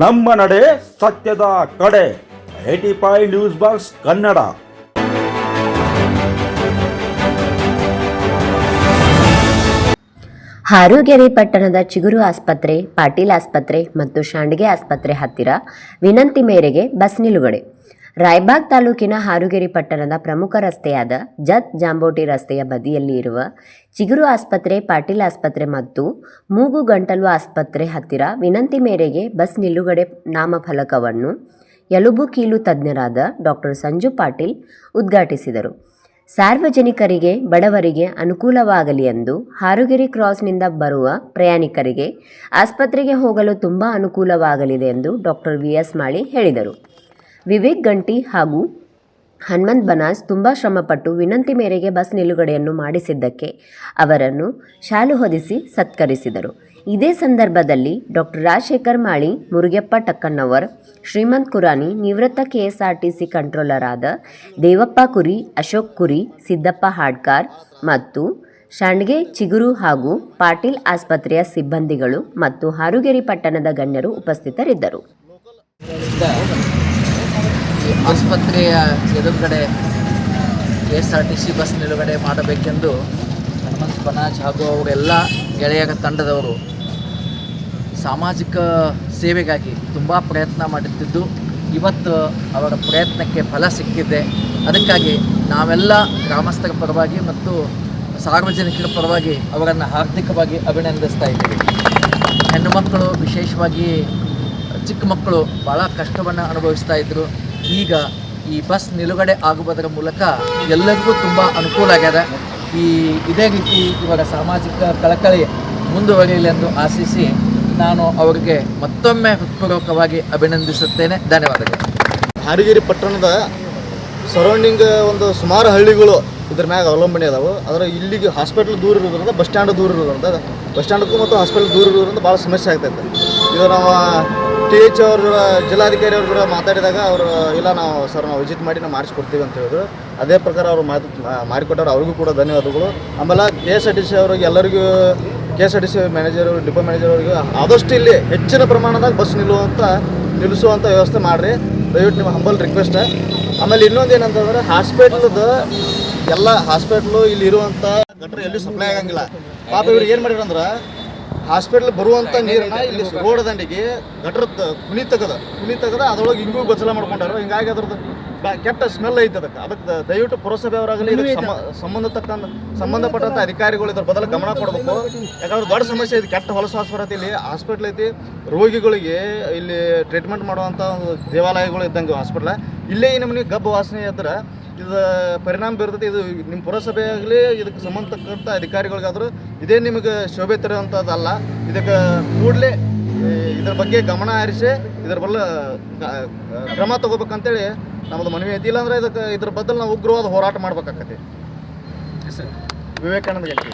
ನಮ್ಮ ನಡೆ ಸತ್ಯದ ಕಡೆ. AT five news box Kannada. Harugere ಪಟ್ಟಣದ ಚಿಗುರು ಆಸ್ಪತ್ರೆ, ಪಾಟೀಲ್ ಆಸ್ಪತ್ರೆ ಮತ್ತು ಶಾಂಡಿಗೆ ಆಸ್ಪತ್ರೆ ಹತ್ತಿರ ವಿನಂತಿ ಮೇರೆಗೆ ಬಸ್ ನಿಲುಗಡೆ. ರಾಯಬಾಗ್ ತಾಲೂಕಿನ ಹಾರುಗೆರೆ ಪಟ್ಟಣದ ಪ್ರಮುಖ ರಸ್ತೆಯಾದ ಜತ್ ಜಾಂಬೋಟಿ ರಸ್ತೆಯ ಬದಿಯಲ್ಲಿ ಇರುವ ಚಿಗುರು ಆಸ್ಪತ್ರೆ, ಪಾಟೀಲ್ ಆಸ್ಪತ್ರೆ ಮತ್ತು ಮೂಗು ಗಂಟಲು ಆಸ್ಪತ್ರೆ ಹತ್ತಿರ ವಿನಂತಿ ಮೇರೆಗೆ ಬಸ್ ನಿಲುಗಡೆ ನಾಮಫಲಕವನ್ನು ಎಲುಬು ಕೀಲು ತಜ್ಞರಾದ ಡಾಕ್ಟರ್ ಸಂಜು ಪಾಟೀಲ್ ಉದ್ಘಾಟಿಸಿದರು. ಸಾರ್ವಜನಿಕರಿಗೆ, ಬಡವರಿಗೆ ಅನುಕೂಲವಾಗಲಿ ಎಂದು ಹಾರುಗೆರೆ ಕ್ರಾಸ್ನಿಂದ ಬರುವ ಪ್ರಯಾಣಿಕರಿಗೆ ಆಸ್ಪತ್ರೆಗೆ ಹೋಗಲು ತುಂಬ ಅನುಕೂಲವಾಗಲಿದೆ ಎಂದು ಡಾಕ್ಟರ್ ವಿ ಎಸ್ ಮಾಳಿ ಹೇಳಿದರು. ವಿವೇಕ್ ಗಂಟಿ ಹಾಗೂ ಹನುಮಂತ್ ಬನಾಸ್ ತುಂಬ ಶ್ರಮಪಟ್ಟು ವಿನಂತಿ ಮೇರೆಗೆ ಬಸ್ ನಿಲುಗಡೆಯನ್ನು ಮಾಡಿಸಿದ್ದಕ್ಕೆ ಅವರನ್ನು ಶಾಲು ಹೊದಿಸಿ ಸತ್ಕರಿಸಿದರು. ಇದೇ ಸಂದರ್ಭದಲ್ಲಿ ಡಾಕ್ಟರ್ ರಾಜಶೇಖರ್ ಮಾಳಿ, ಮುರುಗಪ್ಪ ಟಕ್ಕಣ್ಣವರ್ ಶ್ರೀಮಂತ್ ಕುರಾನಿ, ನಿವೃತ್ತ ಕೆಎಸ್ಆರ್ಟಿಸಿ ಕಂಟ್ರೋಲರ್ ಆದ ದೇವಪ್ಪ ಕುರಿ, ಅಶೋಕ್ ಕುರಿ, ಸಿದ್ದಪ್ಪ ಹಾಡ್ಕಾರ್ ಮತ್ತು ಶಾಂಡ್ಗೆ ಚಿಗುರು ಹಾಗೂ ಪಾಟೀಲ್ ಆಸ್ಪತ್ರೆಯ ಸಿಬ್ಬಂದಿಗಳು ಮತ್ತು ಹಾರುಗೆರಿ ಪಟ್ಟಣದ ಗಣ್ಯರು ಉಪಸ್ಥಿತರಿದ್ದರು. ಆಸ್ಪತ್ರೆಯ ಎದುರುಗಡೆ K S R T C bus ನಿಲುಗಡೆ ಮಾಡಬೇಕೆಂದು ಹನುಮಂತ್ ಬನಾಜ್ ಹಾಗೂ ಅವರೆಲ್ಲ ಗೆಳೆಯರ ತಂಡದವರು ಸಾಮಾಜಿಕ ಸೇವೆಗಾಗಿ ತುಂಬ ಪ್ರಯತ್ನ ಮಾಡುತ್ತಿದ್ದು, ಇವತ್ತು ಅವರ ಪ್ರಯತ್ನಕ್ಕೆ ಫಲ ಸಿಕ್ಕಿದೆ. ಅದಕ್ಕಾಗಿ ನಾವೆಲ್ಲ ಗ್ರಾಮಸ್ಥರ ಪರವಾಗಿ ಮತ್ತು ಸಾರ್ವಜನಿಕರ ಪರವಾಗಿ ಅವರನ್ನು ಹಾರ್ದಿಕವಾಗಿ ಅಭಿನಂದಿಸ್ತಾ ಇದ್ದೀವಿ. ಹೆಣ್ಣು ಮಕ್ಕಳು ವಿಶೇಷವಾಗಿ ಚಿಕ್ಕ ಮಕ್ಕಳು ಭಾಳ ಕಷ್ಟವನ್ನು ಅನುಭವಿಸ್ತಾ ಇದ್ದರು ಈಗ ಈ ಬಸ್ ನಿಲುಗಡೆ ಆಗುವುದರ ಮೂಲಕ ಎಲ್ಲರಿಗೂ ತುಂಬ ಅನುಕೂಲ ಆಗ್ಯದ ಈ ಇದೇ ರೀತಿ ಇವರ ಸಾಮಾಜಿಕ ಕಳಕಳಿ ಮುಂದುವರಿಯಲಿ ಎಂದು ಆಶಿಸಿ ನಾನು ಅವರಿಗೆ ಮತ್ತೊಮ್ಮೆ ಹೃತ್ಪೂರ್ವಕವಾಗಿ ಅಭಿನಂದಿಸುತ್ತೇನೆ. ಧನ್ಯವಾದಗಳು. ಹಾರಿಗಿರಿ ಪಟ್ಟಣದ ಸರೌಂಡಿಂಗ್ ಒಂದು ಸುಮಾರು ಹಳ್ಳಿಗಳು ಇದ್ರ ಮ್ಯಾಗ ಅವಲಂಬನೆ ಅದಾವೆ. ಆದರೆ ಇಲ್ಲಿಗೆ ಹಾಸ್ಪಿಟ್ಲ್ ದೂರ ಇರೋದ್ರಿಂದ ಬಸ್ ಸ್ಟ್ಯಾಂಡ್ ದೂರ ಇರೋದ್ರಿಂದ ಬಸ್ ಸ್ಟ್ಯಾಂಡ್ಗೂ ಮತ್ತು ಹಾಸ್ಪಿಟ್ಲ್ ದೂರ ಇರೋದ್ರಿಂದ ಭಾಳ ಸಮಸ್ಯೆ ಆಗ್ತೈತೆ. ಇದು ನಾವು ಟಿ ಎಚ್ ಅವ್ರ, ಜಿಲ್ಲಾಧಿಕಾರಿ ಅವ್ರು ಕೂಡ ಮಾತಾಡಿದಾಗ ಅವರು, ಇಲ್ಲ ನಾವು ಸರ್, ನಾವು ವಿಸಿಟ್ ಮಾಡಿ ನಾವು ಮಾಡಿಸ್ಕೊಡ್ತೀವಿ ಅಂತ ಹೇಳಿದ್ರು. ಅದೇ ಪ್ರಕಾರ ಅವರು ಮಾತು ಮಾಡಿಕೊಟ್ಟವ್ರು ಅವ್ರಿಗೂ ಕೂಡ ಧನ್ಯವಾದಗಳು. ಆಮೇಲೆ K S R T C ಅವ್ರಿಗೆ ಎಲ್ಲರಿಗೂ K S R T C manager depot manager ಅವರಿಗೆ ಆದಷ್ಟು ಇಲ್ಲಿ ಹೆಚ್ಚಿನ ಪ್ರಮಾಣದಾಗ ಬಸ್ ನಿಲ್ಲುವಂಥ ನಿಲ್ಲಿಸುವಂಥ ವ್ಯವಸ್ಥೆ ಮಾಡಿರಿ. ದಯವಿಟ್ಟು ನಿಮ್ಮ ಹಂಬಲ್ ರಿಕ್ವೆಸ್ಟ್ ಆಮೇಲೆ ಇನ್ನೊಂದು ಏನಂತಂದ್ರೆ ಹಾಸ್ಪಿಟ್ಲದ ಎಲ್ಲ ಹಾಸ್ಪಿಟ್ಲು ಇಲ್ಲಿ ಇರುವಂಥ ಗಟ್ರ ಎಲ್ಲೂ ಸಪ್ಲೈ ಆಗಂಗಿಲ್ಲ. ಪಾಪ ಇವ್ರು ಏನು ಮಾಡಿರಂದ್ರೆ ಹಾಸ್ಪಿಟ್ಲ್ ಬರುವಂಥ ನೀರನ್ನ ಇಲ್ಲಿ ರೋಡ್ ದಂಡಿಗೆ ಗಟ್ರದ ಕುನಿ ತೆಗದ. ಕುನಿ ತೆಗದ ಅದರೊಳಗೆ ಹಿಂಗೂ ಗೊಚ್ಚಲ ಮಾಡ್ಕೊಂಡಾರ. ಹಿಂಗಾಗಿ ಅದ್ರದ್ದು ಕೆಟ್ಟ ಸ್ಮೆಲ್ ಐತೆ ಅದಕ್ಕೆ. ಅದಕ್ಕೆ ದಯವಿಟ್ಟು ಪುರಸಭೆ ಅವರಾಗಲಿ ಇದಕ್ಕೆ ಸಂಬಂಧಪಟ್ಟಂತ ಅಧಿಕಾರಿಗಳು ಇದ್ರ ಬದಲು ಗಮನ ಕೊಡಬೇಕು. ಯಾಕಂದ್ರೆ ದೊಡ್ಡ ಸಮಸ್ಯೆ ಇದೆ. ಕೆಟ್ಟ ಹೊಲಸು ಆಸ್ಪತ್ರೆ ಇಲ್ಲಿ ಹಾಸ್ಪಿಟ್ಲ್ ಐತಿ. ರೋಗಿಗಳಿಗೆ ಇಲ್ಲಿ ಟ್ರೀಟ್ಮೆಂಟ್ ಮಾಡುವಂಥ ಒಂದು ದೇವಾಲಯಗಳು ಇದ್ದಂಗೆ ಹಾಸ್ಪಿಟ್ಲ ಇಲ್ಲೇ ನಮಗೆ ಗಬ್ಬು ವಾಸನೆ ಇದ್ರೆ ಇದು ಪರಿಣಾಮ ಬೀರ್ತೈತಿ. ಇದು ನಿಮ್ಮ ಪುರಸಭೆ ಆಗಲಿ ಇದಕ್ಕೆ ಸಂಬಂಧಪಟ್ಟಂಥ ಅಧಿಕಾರಿಗಳಿಗಾದರೂ ಇದೇ ನಿಮಗೆ ಶೋಭೆ ತರುವಂಥದ್ದಲ್ಲ. ಇದಕ್ಕೆ ಕೂಡಲೇ ಇದ್ರ ಬಗ್ಗೆ ಗಮನ ಹರಿಸಿ ಇದ್ರ ಬಲ್ಲ ಕ್ರಮ ತಗೋಬೇಕಂತೇಳಿ ನಮ್ದು ಮನವಿ ಐತಿ. ಇಲ್ಲಾಂದ್ರೆ ಇದಕ್ಕೆ ಇದ್ರ ಬದಲು ನಾವು ಉಗ್ರವಾದ ಹೋರಾಟ ಮಾಡ್ಬೇಕಾಕತಿ ವಿವೇಕಾನಂದ ಗಟ್ಟಿ